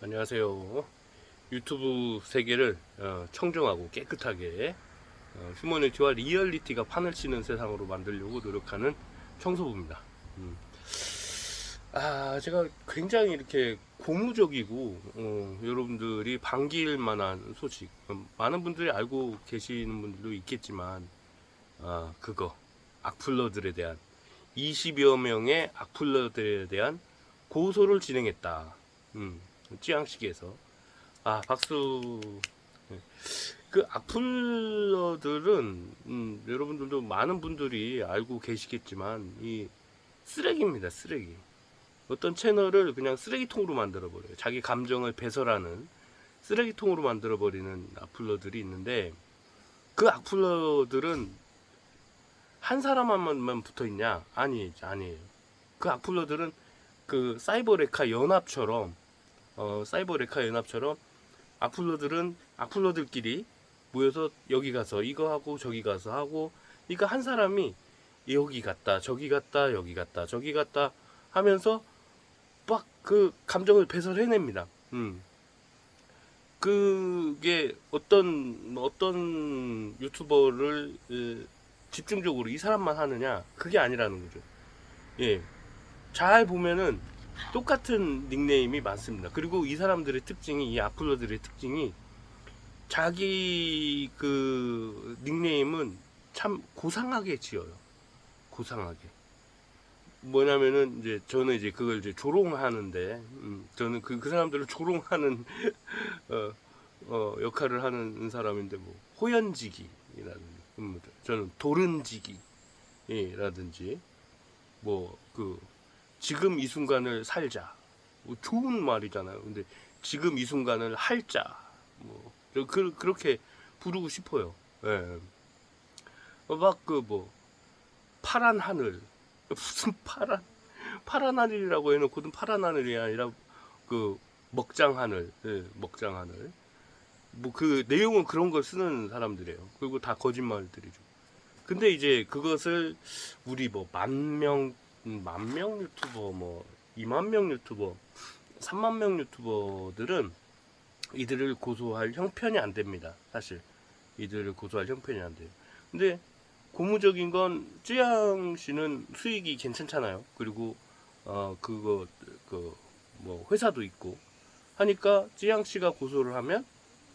안녕하세요. 유튜브 세계를 어, 청정하고 깨끗하게 어, 휴머니티와 리얼리티가 판을 치는 세상으로 만들려고 노력하는 청소부입니다. 음. 아, 제가 굉장히 이렇게 고무적이고 어, 여러분들이 반길 만한 소식, 음, 많은 분들이 알고 계시는 분들도 있겠지만, 아, 그거 악플러들에 대한 20여 명의 악플러들에 대한 고소를 진행했다. 음, 찌양식에서. 아, 박수. 네. 그 악플러들은, 음, 여러분들도 많은 분들이 알고 계시겠지만, 이 쓰레기입니다, 쓰레기. 어떤 채널을 그냥 쓰레기통으로 만들어 버려요. 자기 감정을 배설하는 쓰레기통으로 만들어 버리는 악플러들이 있는데, 그 악플러들은 한 사람만 붙어 있냐? 아니, 아니에요. 그 악플러들은 그 사이버레카 연합처럼 어, 사이버 레카 연합처럼 악플러들은 악플러들끼리 모여서 여기 가서 이거 하고 저기 가서 하고 그러니까 한 사람이 여기 갔다 저기 갔다 여기 갔다 저기 갔다 하면서 막 그 감정을 배설해냅니다. 음. 그게 어떤 어떤 유튜버를 에, 집중적으로 이 사람만 하느냐 그게 아니라는 거죠. 예. 잘 보면은 똑같은 닉네임이 많습니다. 그리고 이 사람들의 특징이 이 악플러들의 특징이 자기 그 닉네임은 참 고상하게 지어요. 고상하게. 뭐냐면은 이제 저는 이제 그걸 이제 조롱하는데 음, 저는 그, 그 사람들을 조롱하는 어, 어, 역할을 하는 사람인데 뭐 호연지기라는 음, 저는 도른지기라든지 뭐그 지금 이 순간을 살자 뭐 좋은 말이잖아요. 근데 지금 이 순간을 할자 뭐 그, 그렇게 부르고 싶어요. 예. 막그 뭐 파란 하늘 무슨 파란 파란 하늘이라고 해놓고는 파란 하늘이 아니라 그 먹장 하늘 예, 먹장 하늘 뭐 그 내용은 그런 걸 쓰는 사람들이에요. 그리고 다 거짓말들이죠. 근데 이제 그것을 우리 뭐 만 명, 만 명 유튜버, 뭐 2만 명 유튜버, 3만 명 유튜버들은 이들을 고소할 형편이 안 됩니다. 사실 이들을 고소할 형편이 안 돼요. 근데 고무적인 건 쯔양 씨는 수익이 괜찮잖아요. 그리고 어 그거 그 뭐 회사도 있고 하니까 쯔양 씨가 고소를 하면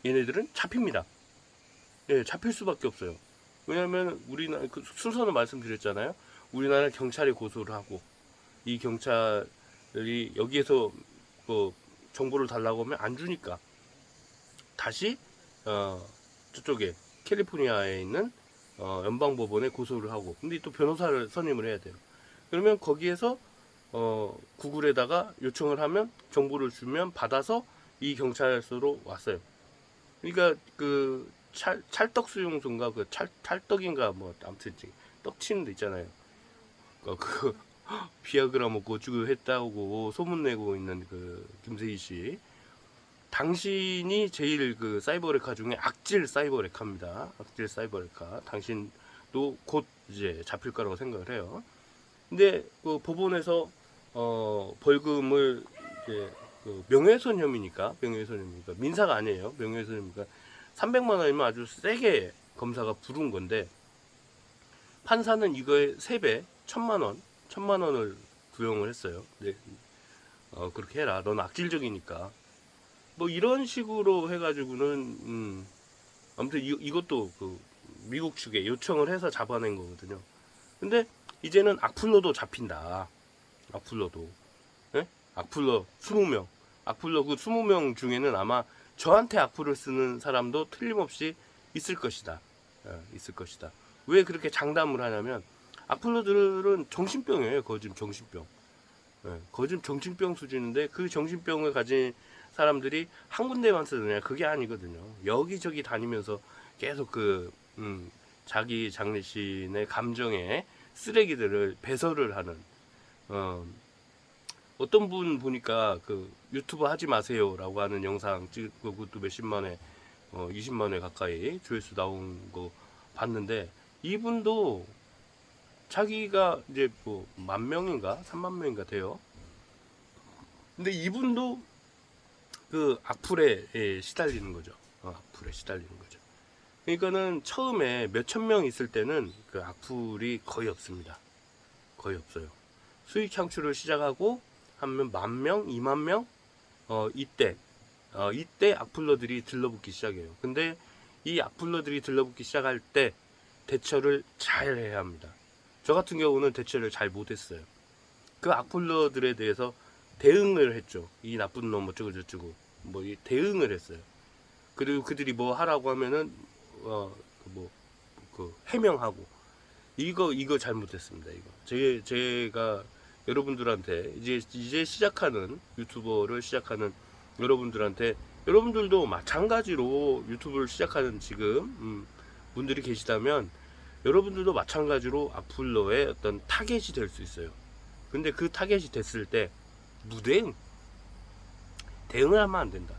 얘네들은 잡힙니다. 예, 잡힐 수밖에 없어요. 왜냐하면 우리나라 그 순서는 말씀드렸잖아요. 우리나라 경찰이 고소를 하고 이 경찰이 여기에서 그 정보를 달라고 하면 안 주니까 다시 어 저쪽에 캘리포니아에 있는 어 연방 법원에 고소를 하고 근데 또 변호사를 선임을 해야 돼요. 그러면 거기에서 어 구글에다가 요청을 하면 정보를 주면 받아서 이 경찰서로 왔어요. 그러니까 그 찰, 찰떡 수용소인가 그 찰, 찰떡인가 뭐 아무튼 이제 떡 치는 데 있잖아요. 그, 그 비아그라 먹고 죽었다고 소문내고 있는 그 김세희 씨. 당신이 제일 그 사이버레카 중에 악질 사이버레카입니다. 악질 사이버레카. 당신도 곧 이제 잡힐 거라고 생각을 해요. 근데 그 법원에서 어 벌금을 이제 그 명예훼손 혐의니까 명예훼손 혐의니까 민사가 아니에요. 명예훼손 혐의니까 300만 원이면 아주 세게 검사가 부른 건데 판사는 이거의 3배, 1000만 원, 1000만 원을 구형을 했어요. 네. 어, 그렇게 해라. 넌 악질적이니까. 뭐 이런 식으로 해가지고는 음, 아무튼 이, 이것도 그 미국 측에 요청을 해서 잡아낸 거거든요. 근데 이제는 악플러도 잡힌다. 악플러도. 예? 악플러 20명. 악플러 그 20명 중에는 아마 저한테 악플을 쓰는 사람도 틀림없이 있을 것이다. 예, 있을 것이다. 왜 그렇게 장담을 하냐면 악플러들은 정신병이에요. 거짓 정신병. 예, 거짓 정신병 수준인데 그 정신병을 가진 사람들이 한 군데만 쓰느냐 그게 아니거든요. 여기저기 다니면서 계속 그 음, 자기 장례신의 감정에 쓰레기들을 배설을 하는 어, 어떤 분 보니까 그 유튜브 하지 마세요라고 하는 영상 찍고 그것도 몇십만에 어 20만에 가까이 조회수 나온 거 봤는데 이분도 자기가 이제 뭐 만 명인가 3만 명인가 돼요. 근데 이분도 그 악플에 예, 시달리는 거죠. 어, 악플에 시달리는 거죠. 그러니까는 처음에 몇천 명 있을 때는 그 악플이 거의 없습니다. 거의 없어요. 수익 창출을 시작하고 하면 만 명, 이만 명, 어 이때 어 이때 악플러들이 들러붙기 시작해요. 근데 이 악플러들이 들러붙기 시작할 때 대처를 잘 해야 합니다. 저 같은 경우는 대처를 잘 못했어요. 그 악플러들에 대해서 대응을 했죠. 이 나쁜 놈 어쩌고 저쩌고 뭐이 대응을 했어요. 그리고 그들이 뭐 하라고 하면은 어뭐그 해명하고 이거 이거 잘못했습니다. 이거 제 제가 여러분들한테 이제 이제 시작하는 유튜버를 시작하는 여러분들한테 여러분들도 마찬가지로 유튜브를 시작하는 지금 음, 분들이 계시다면 여러분들도 마찬가지로 악플러의 어떤 타겟이 될 수 있어요. 근데 그 타겟이 됐을 때 무대응 대응을 하면 안 된다.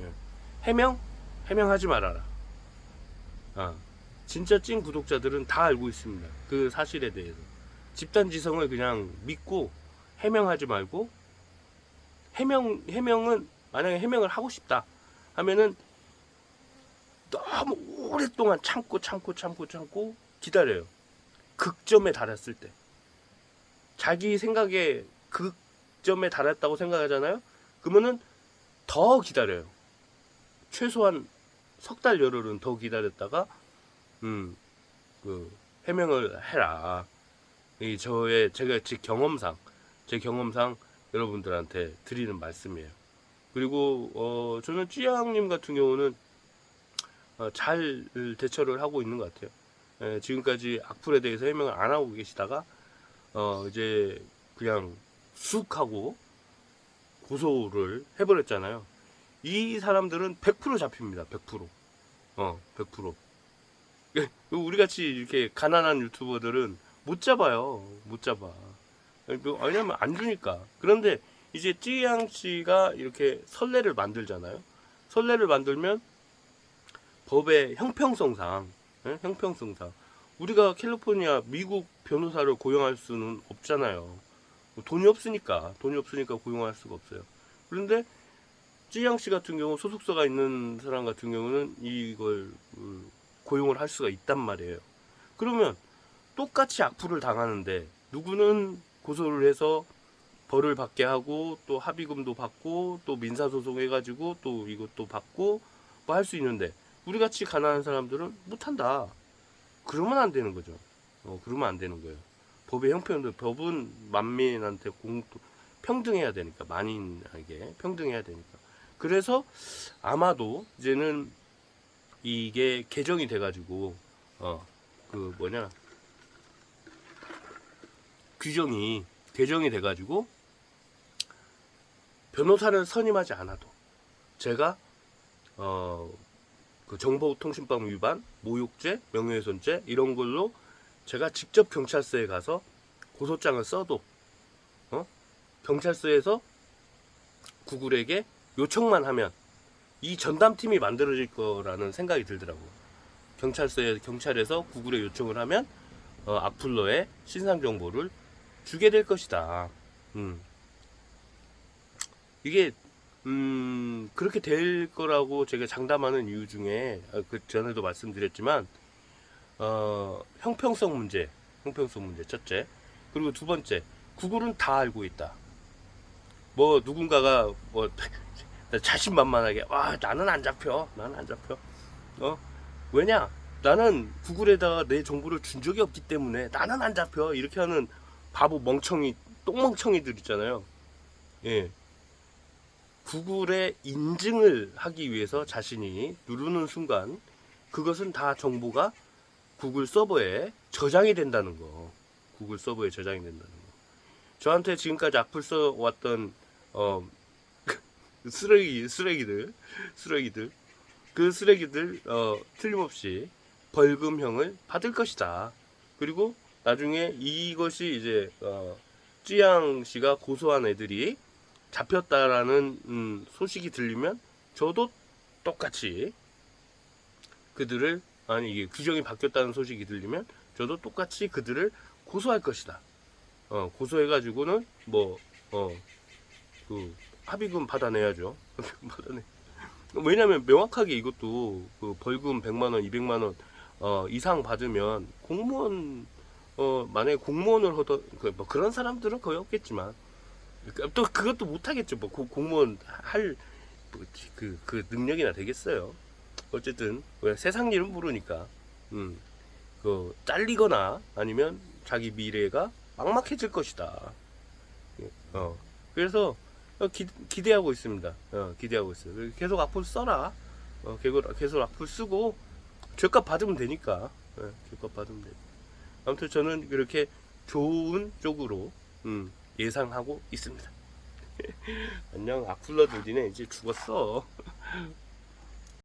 예. 해명 해명하지 말아라. 아, 진짜 찐 구독자들은 다 알고 있습니다. 그 사실에 대해서 집단 지성을 그냥 믿고 해명하지 말고 해명 해명은 만약에 해명을 하고 싶다 하면은 너무 오랫동안 참고 참고 참고 참고 기다려요. 극점에 달했을 때 자기 생각에 극점에 달했다고 생각하잖아요. 그러면은 더 기다려요. 최소한 석 달 열흘은 더 기다렸다가 음 그 해명을 해라. 이 저의 제가 제 경험상 제 경험상 여러분들한테 드리는 말씀이에요. 그리고 어 저는 찌양님 같은 경우는 어, 잘 대처를 하고 있는 것 같아요. 예, 지금까지 악플에 대해서 해명을 안 하고 계시다가 어 이제 그냥 쑥 하고 고소를 해버렸잖아요. 이 사람들은 100% 잡힙니다. 100%. 어, 100%. 예, 우리 같이 이렇게 가난한 유튜버들은 못 잡아요. 못 잡아. 왜냐면 안 주니까. 그런데 이제 찌양 씨가 이렇게 선례를 만들잖아요. 선례를 만들면 법의 형평성상, 예? 형평성상 우리가 캘리포니아 미국 변호사를 고용할 수는 없잖아요. 돈이 없으니까 돈이 없으니까 고용할 수가 없어요. 그런데 찌양 씨 같은 경우 소속사가 있는 사람 같은 경우는 이걸 음, 고용을 할 수가 있단 말이에요. 그러면 똑같이 악플을 당하는데 누구는 고소를 해서 벌을 받게 하고 또 합의금도 받고 또 민사소송 해가지고 또 이것도 받고 뭐 할 수 있는데 우리 같이 가난한 사람들은 못한다. 그러면 안 되는 거죠. 어, 그러면 안 되는 거예요. 법의 형평도 법은 만민한테 공도 평등해야 되니까 만인에게 평등해야 되니까. 그래서 아마도 이제는 이게 개정이 돼가지고 어 그 뭐냐 규정이 개정이 돼가지고 변호사를 선임하지 않아도 제가 어 그 정보통신법 위반, 모욕죄, 명예훼손죄 이런 걸로 제가 직접 경찰서에 가서 고소장을 써도 어? 경찰서에서 구글에게 요청만 하면 이 전담팀이 만들어질 거라는 생각이 들더라고요. 경찰서에 경찰에서 구글에 요청을 하면 어, 악플러의 신상 정보를 주게 될 것이다. 음. 이게 음, 그렇게 될 거라고 제가 장담하는 이유 중에 아, 그 전에도 말씀드렸지만 어, 형평성 문제, 형평성 문제 첫째. 그리고 두 번째, 구글은 다 알고 있다. 뭐 누군가가 뭐 자신만만하게 와 나는 안 잡혀, 나는 안 잡혀. 어 왜냐? 나는 구글에다가 내 정보를 준 적이 없기 때문에 나는 안 잡혀 이렇게 하는 바보 멍청이 똥멍청이들 있잖아요. 예. 구글의 인증을 하기 위해서 자신이 누르는 순간 그것은 다 정보가 구글 서버에 저장이 된다는 거. 구글 서버에 저장이 된다는 거. 저한테 지금까지 악플 써왔던 어 쓰레기 쓰레기들 쓰레기들 그 쓰레기들 어 틀림없이 벌금형을 받을 것이다. 그리고 나중에 이것이 이제 어 찌양 씨가 고소한 애들이 잡혔다라는 음, 소식이 들리면 저도 똑같이 그들을 아니 이게 규정이 바뀌었다는 소식이 들리면 저도 똑같이 그들을 고소할 것이다. 어, 고소해가지고는 뭐 어 그 합의금 받아내야죠. 받아내. 왜냐면 명확하게 이것도 그 벌금 100만 원, 200만 원 어, 이상 받으면 공무원 어 만약에 공무원을 하던 그, 뭐 그런 사람들은 거의 없겠지만 그- 또 그것도 못 하겠죠. 뭐 고- 공무원 할 그 그 능력이나 되겠어요. 어쨌든 왜 세상 일은 모르니까 음. 그 잘리거나 아니면 자기 미래가 막막해질 것이다. 예, 어. 그래서 어, 기, 기대하고 있습니다. 어, 기대하고 있어요. 계속 악플 써라. 어, 계속, 계속 악플 쓰고 죄값 받으면 되니까. 예, 죄값 받으면 돼. 아무튼 저는 그렇게 좋은 쪽으로 음, 예상하고 있습니다. 안녕 악플러들이네 이제 죽었어.